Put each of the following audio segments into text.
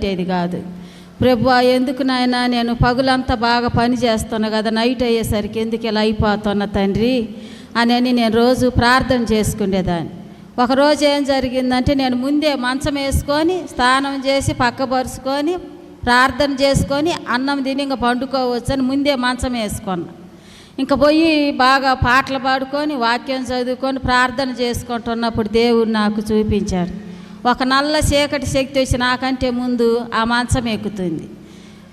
పట్టేది కాదు. ప్రభు ఎందుకు నాయన నేను పగులంతా బాగా పని చేస్తున్నా కదా నైట్ అయ్యేసరికి ఎందుకు ఇలా అయిపోతున్నా తండ్రి అని నేను రోజు ప్రార్థన చేసుకునేదాన్ని ఒకరోజు ఏం జరిగిందంటే నేను ముందే మంచం వేసుకొని స్నానం చేసి పక్కపరుచుకొని ప్రార్థన చేసుకొని అన్నం తిని ఇంకా పండుకోవచ్చు అని ముందే మంచం వేసుకున్నా. ఇంకా పోయి బాగా పాటలు పాడుకొని వాక్యం చదువుకొని ప్రార్థన చేసుకుంటున్నప్పుడు దేవుడు నాకు చూపించాడు. ఒక నల్ల చీకటి శక్తి వచ్చి నాకంటే ముందు ఆ మంచం ఎక్కుతుంది.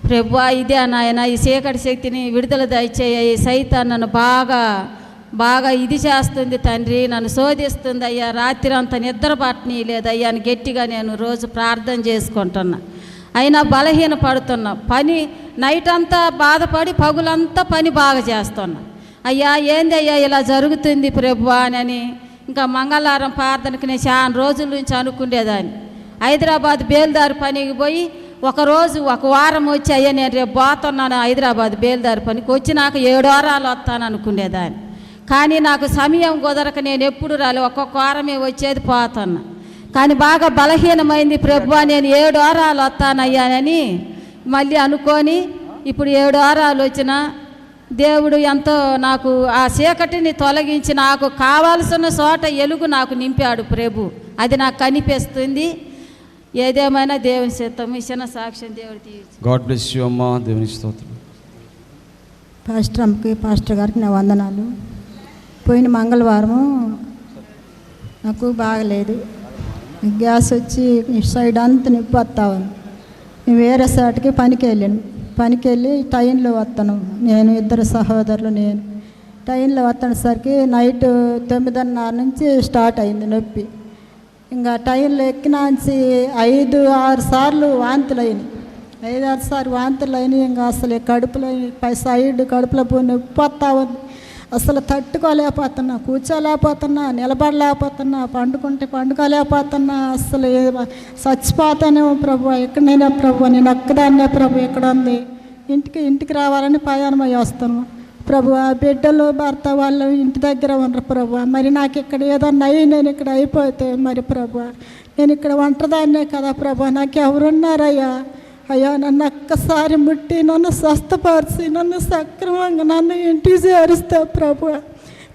ప్రభు ఇదే నాయన ఈ చీకటి శక్తిని విడుదల దయచేయ. ఈ సైతాన్ నన్ను బాగా బాగా ఇది చేస్తుంది తండ్రి. నన్ను శోధిస్తుంది అయ్యా. రాత్రి అంత నిద్ర పట్టని లేదయ్యా అని గట్టిగా నేను రోజు ప్రార్థన చేసుకుంటున్నా. అయినా బలహీన పడుతున్నా. పని నైట్ అంతా బాధపడి పగులంతా పని బాగా చేస్తున్నా. అయ్యా ఏంది అయ్యా ఇలా జరుగుతుంది ప్రభు అని ఇంకా మంగళవారం ప్రార్థనకి నేను చాలా రోజుల నుంచి అనుకునేదాన్ని హైదరాబాద్ బేల్దారి పనికి పోయి ఒకరోజు ఒక వారం వచ్చి అయ్యా నేను రేపు పోతున్నాను హైదరాబాద్ బేల్దారి పనికి. వచ్చినాక ఏడు వారాలు వస్తాను అనుకునేదాన్ని కానీ నాకు సమయం కుదరక నేను ఎప్పుడు రాలే. ఒక్కొక్క వారమే వచ్చేది పోతున్నా. కానీ బాగా బలహీనమైంది ప్రభు నేను ఏడు వారాలు వస్తానయ్యానని మళ్ళీ అనుకొని ఇప్పుడు ఏడు వారాలు వచ్చిన దేవుడు ఎంతో నాకు ఆ చీకటిని తొలగించి నాకు కావాల్సిన చోట ఎలుగు నాకు నింపాడు ప్రభు. అది నాకు కనిపిస్తుంది. ఏదేమైనా దేవుని చిత్తం ఇచ్చిన సాక్ష్యం దేవుడు తీర్చి గాడ్ బ్లెస్ యూ అమ్మా. దేవుని స్తోత్రం. పాస్టర్ అమ్మకి పాస్టర్ గారికి నా వందనాలు. పోయిన మంగళవారము నాకు బాగలేదు. గ్యాస్ వచ్చి సైడ్ అంతా నిప్పు వస్తా ఉంది. మేము వేరే సాటికి పనికి వెళ్ళాను. పనికి వెళ్ళి టైంలో వస్తాను నేను ఇద్దరు సహోదరులు నేను. టైంలో వస్తానేసరికి నైట్ తొమ్మిదిన్నర నుంచి స్టార్ట్ అయింది నొప్పి. ఇంకా టైంలో ఎక్కినాంచి ఐదు ఆరు సార్లు వాంతులు అయినాయి ఐదు ఆరు సార్లు వాంతులు అయినాయి ఇంకా అసలు కడుపులో పై సైడ్ కడుపులో పోయి నొప్పి వస్తా ఉంది. అసలు తట్టుకోలేకపోతున్నా కూర్చోలేకపోతున్నా నిలబడలేకపోతున్నా పండుకుంటే పండుకోలేకపోతున్నా అసలు చచ్చిపోతానేమో ప్రభు ఎక్కడైనా ప్రభు నేను ఒక్కదాన్నే ప్రభు ఎక్కడ ఉంది? ఇంటికి ఇంటికి రావాలని ప్రయాణమై వస్తాను ప్రభు ఆ బిడ్డలు భర్త వాళ్ళు ఇంటి దగ్గర ఉన్నారు ప్రభు. మరి నాకు ఇక్కడ ఏదన్నా అయ్యి నేను ఇక్కడ అయిపోతే మరి ప్రభు నేను ఇక్కడ ఒంటరిదాన్నే కదా ప్రభు. నాకు ఎవరున్నారయ్యా అయ్యా నన్ను ఒక్కసారి ముట్టి నన్ను స్వస్థపరిచి నన్ను సక్రమంగా నన్ను ఇంటికి చేరుస్తా ప్రభు.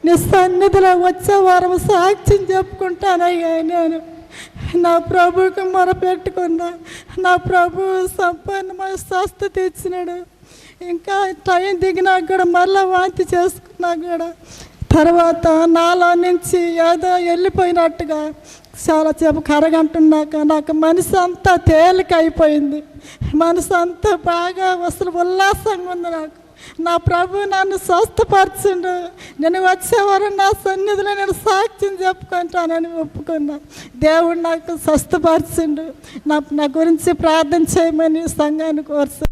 నీ సన్నిధిలో వచ్చే వారం సాక్ష్యం చెప్పుకుంటానయ్యా నేను. నా ప్రభుకి మొరపెట్టుకున్నా నా ప్రభు సంపన్నమైన స్వస్థత ఇచ్చినాడు. ఇంకా టైం దిగినాక కూడా మళ్ళీ వాంతి చేసుకున్నా కూడా. తర్వాత నాలో నుంచి ఏదో వెళ్ళిపోయినట్టుగా చాలాసేపు కరగంటున్నాక నాకు మనసు అంతా తేలిక అయిపోయింది మనసు అంతా బాగా అసలు ఉల్లాసంగా ఉంది నాకు. నా ప్రభు నన్ను స్వస్థపరచుండు. నేను వచ్చేవారు నా సన్నిధిలో నేను సాక్ష్యం చెప్పుకుంటానని ఒప్పుకున్నా. దేవుడు నాకు స్వస్థపరచుండు. నా నా గురించి ప్రార్థన చేయమని సంఘాన్ని కోరుచు